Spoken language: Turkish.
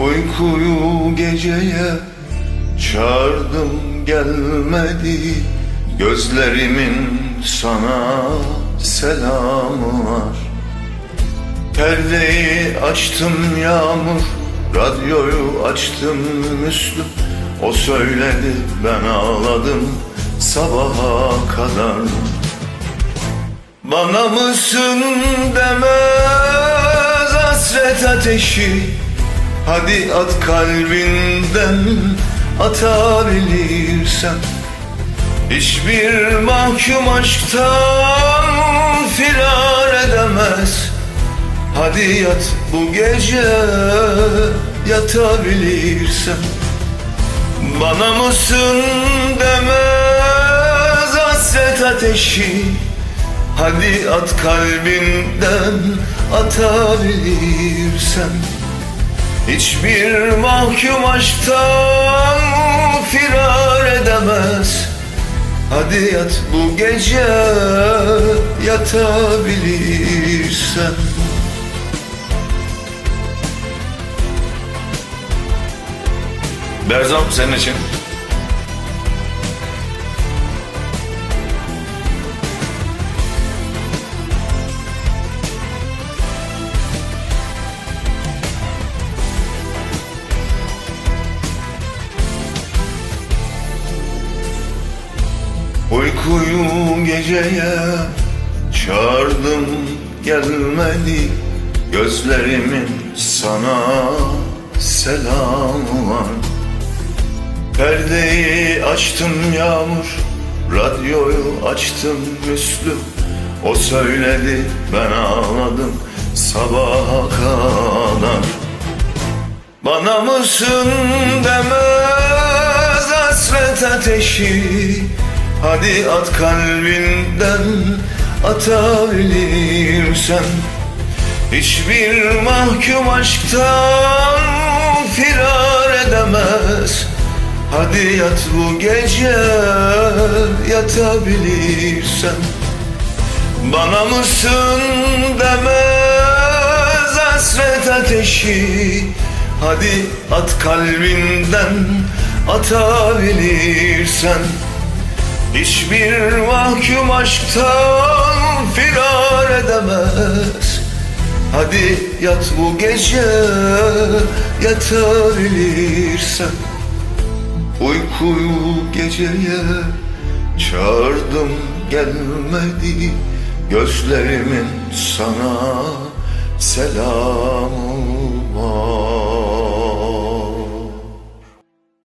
Uykuyu geceye çağırdım gelmedi. Gözlerimin sana selamı var. Perdeyi açtım yağmur Radyoyu açtım Müslüm O söyledi ben ağladım sabaha kadar. Bana mısın demez hasret ateşi Hadi at kalbinden atabilirsen Hiçbir mahkum aşktan firar edemez. Hadi yat bu gece yatabilirsen Bana mısın demez hasret ateşi. Hadi at kalbinden atabilirsen Hiçbir mahkum aşktan firar edemez Hadi yat bu gece yatabilirsen Berzam senin için. Uykuyu geceye çağırdım gelmedi Gözlerimin sana selamı var. Perdeyi açtım yağmur Radyoyu açtım Müslüm O söyledi ben ağladım sabaha kadar. Bana mısın demez hasret ateşi Hadi at kalbinden atabilirsen Hiçbir mahkum aşktan firar edemez. Hadi yat bu gece yatabilirsen. Bana mısın demez hasret ateşi. Hadi at kalbinden atabilirsen Hiçbir mahkum aşktan firar edemez. Hadi yat bu gece yatabilirsen. Uykuyu geceye çağırdım gelmedi. Gözlerimin sana selamı